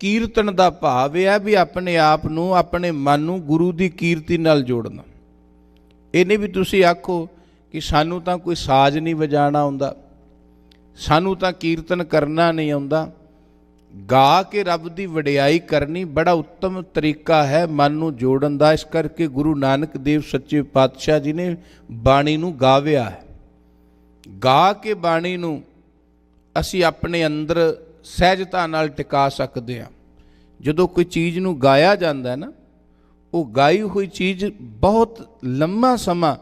ਕੀਰਤਨ ਦਾ ਭਾਵ ਇਹ ਹੈ ਵੀ ਆਪਣੇ ਆਪ ਨੂੰ, ਆਪਣੇ ਮਨ ਨੂੰ ਗੁਰੂ ਦੀ ਕੀਰਤੀ ਨਾਲ ਜੋੜਨਾ। ਇਹਨੇ ਵੀ ਤੁਸੀਂ ਆਖੋ ਕਿ ਸਾਨੂੰ ਤਾਂ ਕੋਈ ਸਾਜ਼ ਨਹੀਂ ਵਜਾਣਾ ਆਉਂਦਾ, ਸਾਨੂੰ ਤਾਂ ਕੀਰਤਨ ਕਰਨਾ ਨਹੀਂ ਆਉਂਦਾ। ਗਾ ਕੇ ਰੱਬ ਦੀ ਵਡਿਆਈ ਕਰਨੀ ਬੜਾ ਉੱਤਮ ਤਰੀਕਾ ਹੈ ਮਨ ਨੂੰ ਜੋੜਨ ਦਾ, ਇਸ ਕਰਕੇ ਗੁਰੂ ਨਾਨਕ ਦੇਵ ਸੱਚੇ ਪਾਤਸ਼ਾਹ ਜੀ ਨੇ ਬਾਣੀ ਨੂੰ ਗਾਵਿਆ ਹੈ। ਗਾ ਕੇ ਬਾਣੀ ਨੂੰ ਅਸੀਂ ਆਪਣੇ ਅੰਦਰ ਸਹਿਜਤਾ ਨਾਲ ਟਿਕਾ ਸਕਦੇ ਹਾਂ। ਜਦੋਂ ਕੋਈ ਚੀਜ਼ ਨੂੰ ਗਾਇਆ ਜਾਂਦਾ ਹੈ ਨਾ, ਉਹ ਗਾਈ ਹੋਈ ਚੀਜ਼ ਬਹੁਤ ਲੰਮਾ ਸਮਾਂ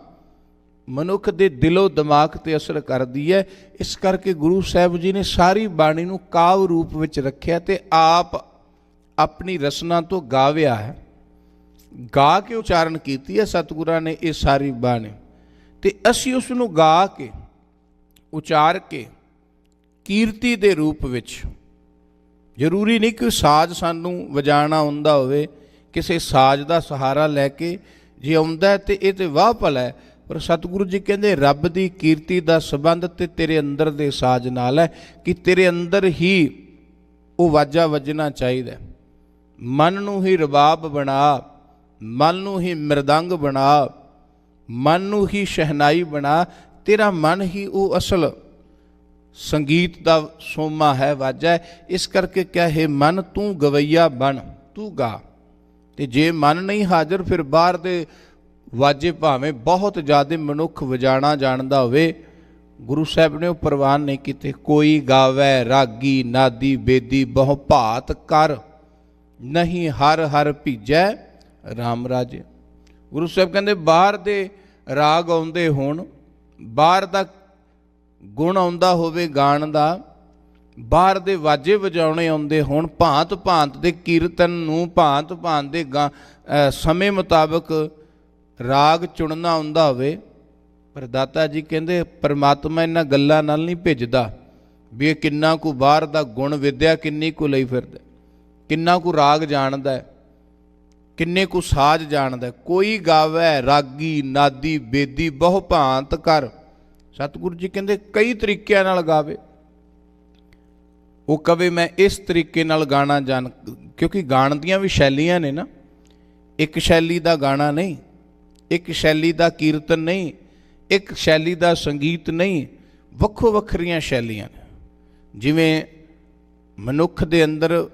ਮਨੁੱਖ ਦੇ ਦਿਲੋਂ ਦਿਮਾਗ ਤੇ ਅਸਰ ਕਰਦੀ ਹੈ। ਇਸ ਕਰਕੇ ਗੁਰੂ ਸਾਹਿਬ ਜੀ ਨੇ ਸਾਰੀ ਬਾਣੀ ਨੂੰ ਕਾਵ ਰੂਪ ਵਿੱਚ ਰੱਖਿਆ ਤੇ ਆਪ ਆਪਣੀ ਰਸਨਾ ਤੋਂ ਗਾਵਿਆ ਹੈ। ਗਾ ਕੇ ਉਚਾਰਨ ਕੀਤੀ ਹੈ ਸਤਿਗੁਰਾਂ ਨੇ ਇਹ ਸਾਰੀ ਬਾਣੀ। ਤੇ ਅਸੀਂ ਉਸ ਨੂੰ ਗਾ ਕੇ, ਉਚਾਰ ਕੇ ਕੀਰਤੀ ਦੇ ਰੂਪ ਵਿੱਚ। ਜ਼ਰੂਰੀ ਨਹੀਂ ਕਿ ਸਾਜ਼ ਸਾਨੂੰ ਵਜਾਣਾ ਹੁੰਦਾ ਹੋਵੇ, ਕਿਸੇ ਸਾਜ਼ ਦਾ ਸਹਾਰਾ ਲੈ ਕੇ ਜੇ ਆਉਂਦਾ ਹੈ ਤੇ ਇਹ ਤੇ ਵਾਹ ਭਲਾ ਹੈ, ਪਰ ਸਤਿਗੁਰੂ ਜੀ ਕਹਿੰਦੇ ਰੱਬ ਦੀ ਕੀਰਤੀ ਦਾ ਸਬੰਧ ਤੇ ਤੇਰੇ ਅੰਦਰ ਦੇ ਸਾਜ਼ ਨਾਲ ਹੈ ਕਿ ਤੇਰੇ ਅੰਦਰ ਹੀ ਉਹ ਵਾਜਾ ਵੱਜਣਾ ਚਾਹੀਦਾ ਮਨ ਨੂੰ ਹੀ ਰਬਾਬ ਬਣਾ, ਮਨ ਨੂੰ ਹੀ ਮਰਦੰਗ ਬਣਾ, ਮਨ ਨੂੰ ਹੀ ਸ਼ਹਿਨਾਈ ਬਣਾ, ਤੇਰਾ ਮਨ ਹੀ ਉਹ ਅਸਲ ਸੰਗੀਤ ਦਾ ਸੋਮਾ ਹੈ, ਵਾਜਾ ਇਸ ਕਰਕੇ ਕਿਹਾ, ਹੈ ਮਨ, ਤੂੰ ਗਵਈਆ ਬਣ, ਤੂੰ ਗਾ। ਤੇ ਜੇ ਮਨ ਨਹੀਂ ਹਾਜ਼ਰ, ਫਿਰ ਬਾਹਰ ਦੇ ਵਾਜੇ ਭਾਵੇਂ ਬਹੁਤ ਜ਼ਿਆਦਾ ਮਨੁੱਖ ਵਜਾਣਾ ਜਾਣਦਾ ਹੋਵੇ, ਗੁਰੂ ਸਾਹਿਬ ਨੇ ਉਹ ਪ੍ਰਵਾਨ ਨਹੀਂ ਕੀਤੇ। ਕੋਈ ਗਾਵੇ, ਰਾਗੀ, ਨਾਦੀ, ਬੇਦੀ ਬਹੁ ਭਾਤ ਕਰ, ਨਹੀਂ ਹਰ ਹਰ ਭੀਜੈ RAM ਰਾਜੇ। ਗੁਰੂ ਸਾਹਿਬ ਕਹਿੰਦੇ, ਬਾਹਰ ਦੇ ਰਾਗ ਆਉਂਦੇ ਹੋਣ, ਬਾਹਰ ਦਾ ਗੁਣ ਆਉਂਦਾ ਹੋਵੇ ਗਾਣ ਦਾ, ਬਾਹਰ ਦੇ ਵਾਜੇ ਵਜਾਉਣੇ ਆਉਂਦੇ ਹੋਣ, ਭਾਂਤ ਭਾਂਤ ਦੇ ਕੀਰਤਨ ਨੂੰ, ਭਾਂਤ ਭਾਂਤ ਦੇ ਗਾ- ਸਮੇਂ ਮੁਤਾਬਕ ਰਾਗ ਚੁਣਨਾ ਆਉਂਦਾ ਹੋਵੇ ਪਰ ਦਾਤਾ ਜੀ ਕਹਿੰਦੇ, ਪਰਮਾਤਮਾ ਇਹਨਾਂ ਗੱਲਾਂ ਨਾਲ ਨਹੀਂ ਭਿੱਜਦਾ ਵੀ ਇਹ ਕਿੰਨਾ ਕੁ ਬਾਹਰ ਦਾ ਗੁਣ ਵਿਦਿਆ, ਕਿੰਨੀ ਕੁ ਲਈ ਫਿਰਦਾ, ਕਿੰਨਾ ਕੁ ਰਾਗ ਜਾਣਦਾ ਕਿੰਨੇ ਕੁ ਸਾਜ਼ ਜਾਣਦਾ ਕੋਈ ਗਾਵੇ ਰਾਗੀ, ਨਾਦੀ, ਬੇਦੀ ਬਹੁ ਭਾਂਤ ਕਰ ਸਤਿਗੁਰੂ ਜੀ ਕਹਿੰਦੇ ਕਈ ਤਰੀਕਿਆਂ ਨਾਲ ਗਾਵੇ। ਉਹ ਕਵੇ ਮੈਂ ਇਸ ਤਰੀਕੇ ਨਾਲ ਗਾਣਾ ਜਾਣ, ਕਿਉਂਕਿ ਗਾਣ ਦੀਆਂ ਵੀ ਸ਼ੈਲੀਆਂ ਨੇ ਨਾ। ਇੱਕ ਸ਼ੈਲੀ ਦਾ ਗਾਣਾ ਨਹੀਂ, ਇੱਕ ਸ਼ੈਲੀ ਦਾ ਕੀਰਤਨ ਨਹੀਂ, ਇੱਕ ਸ਼ੈਲੀ ਦਾ ਸੰਗੀਤ ਨਹੀਂ, ਵੱਖੋ ਵੱਖਰੀਆਂ ਸ਼ੈਲੀਆਂ ਨੇ। ਜਿਵੇਂ ਮਨੁੱਖ ਦੇ ਅੰਦਰ,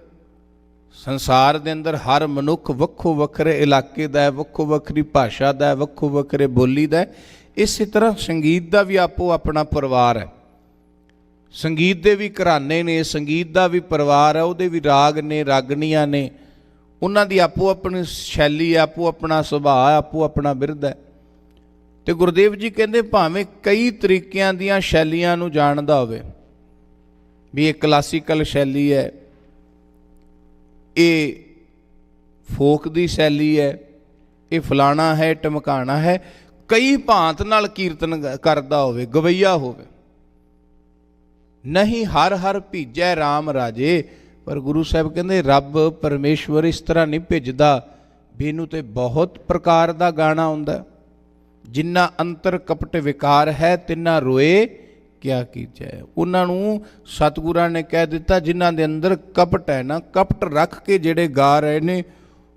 ਸੰਸਾਰ ਦੇ ਅੰਦਰ ਹਰ ਮਨੁੱਖ ਵੱਖੋ ਵੱਖਰੇ ਇਲਾਕੇ ਦਾ ਹੈ, ਵੱਖੋ ਵੱਖਰੀ ਭਾਸ਼ਾ ਦਾ ਹੈ, ਵੱਖੋ ਵੱਖਰੇ ਬੋਲੀ ਦਾ ਹੈ। ਇਸੇ ਤਰ੍ਹਾਂ ਸੰਗੀਤ ਦਾ ਵੀ ਆਪੋ ਆਪਣਾ ਪਰਿਵਾਰ ਹੈ। ਸੰਗੀਤ ਦੇ ਵੀ ਘਰਾਣੇ ਨੇ, ਸੰਗੀਤ ਦਾ ਵੀ ਪਰਿਵਾਰ ਹੈ, ਉਹਦੇ ਵੀ ਰਾਗ ਨੇ, ਰਾਗਣੀਆਂ ਨੇ। ਉਹਨਾਂ ਦੀ ਆਪੋ ਆਪਣੀ ਸ਼ੈਲੀ ਆਪੋ ਆਪਣਾ ਸੁਭਾਅ ਆਪੋ ਆਪਣਾ ਬਿਰਧ ਹੈ। ਤੇ ਗੁਰਦੇਵ ਜੀ ਕਹਿੰਦੇ ਭਾਵੇਂ ਕਈ ਤਰੀਕਿਆਂ ਦੀਆਂ ਸ਼ੈਲੀਆਂ ਨੂੰ ਜਾਣਦਾ ਹੋਵੇ, ਵੀ ਇਹ ਕਲਾਸੀਕਲ ਸ਼ੈਲੀ ਹੈ, ਇਹ ਫੋਕ ਦੀ ਸ਼ੈਲੀ ਹੈ, ਇਹ ਫਲਾਣਾ ਹੈ ਟਮਕਾਣਾ ਹੈ ਕਈ ਭਾਂਤ ਨਾਲ ਕੀਰਤਨ ਕਰਦਾ ਹੋਵੇ, ਗਵਈਆ ਹੋਵੇ। ਨਹੀਂ ਹਰ ਹਰ ਭੀਜੈ RAM ਰਾਜੇ, ਪਰ ਗੁਰੂ ਸਾਹਿਬ ਕਹਿੰਦੇ, ਰੱਬ ਪਰਮੇਸ਼ਵਰ ਇਸ ਤਰ੍ਹਾਂ ਨਹੀਂ ਭਿੱਜਦਾ। ਵੀ ਇਹਨੂੰ ਤੇ ਬਹੁਤ ਪ੍ਰਕਾਰ ਦਾ ਗਾਣਾ ਹੁੰਦਾ। ਜਿੰਨਾ ਅੰਤਰ ਕਪਟ ਵਿਕਾਰ ਹੈ, ਤਿੰਨਾ ਰੋਏ, ਕਿਆ ਕੀਜੈ। ਉਹਨਾਂ ਨੂੰ ਸਤਿਗੁਰਾਂ ਨੇ ਕਹਿ ਦਿੱਤਾ, ਜਿਨ੍ਹਾਂ ਦੇ ਅੰਦਰ ਕਪਟ ਹੈ ਨਾ, ਕਪਟ ਰੱਖ ਕੇ ਜਿਹੜੇ ਗਾ ਰਹੇ ਨੇ,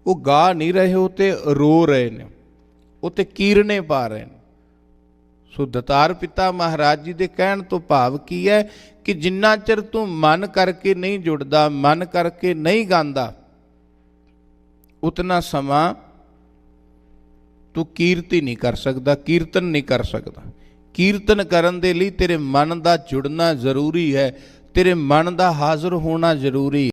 ਉਹ ਗਾ ਨਹੀਂ ਰਹੇ, ਉਹ ਤੇ ਰੋ ਰਹੇ ਨੇ। ਉਹ ਤੇ ਕੀਰਨੇ ਪਾ ਰਹੇ ਨੇ। ਸੋ ਦਤਾਰ ਪਿਤਾ ਮਹਾਰਾਜ ਜੀ ਦੇ ਕਹਿਣ ਤੋਂ ਭਾਵ ਕੀ ਹੈ ਕਿ ਜਿੰਨਾ ਚਿਰ ਤੂੰ ਮਨ ਕਰਕੇ ਨਹੀਂ ਜੁੜਦਾ, ਮਨ ਕਰਕੇ ਨਹੀਂ ਗਾਉਂਦਾ, ਉਤਨਾ ਸਮਾਂ ਤੂੰ ਕੀਰਤੀ ਨਹੀਂ ਕਰ ਸਕਦਾ, ਕੀਰਤਨ ਨਹੀਂ ਕਰ ਸਕਦਾ। ਕੀਰਤਨ ਕਰਨ ਦੇ ਲਈ ਤੇਰੇ ਮਨ ਦਾ ਜੁੜਨਾ ਜ਼ਰੂਰੀ ਹੈ, ਤੇਰੇ ਮਨ ਦਾ ਹਾਜ਼ਰ ਹੋਣਾ ਜ਼ਰੂਰੀ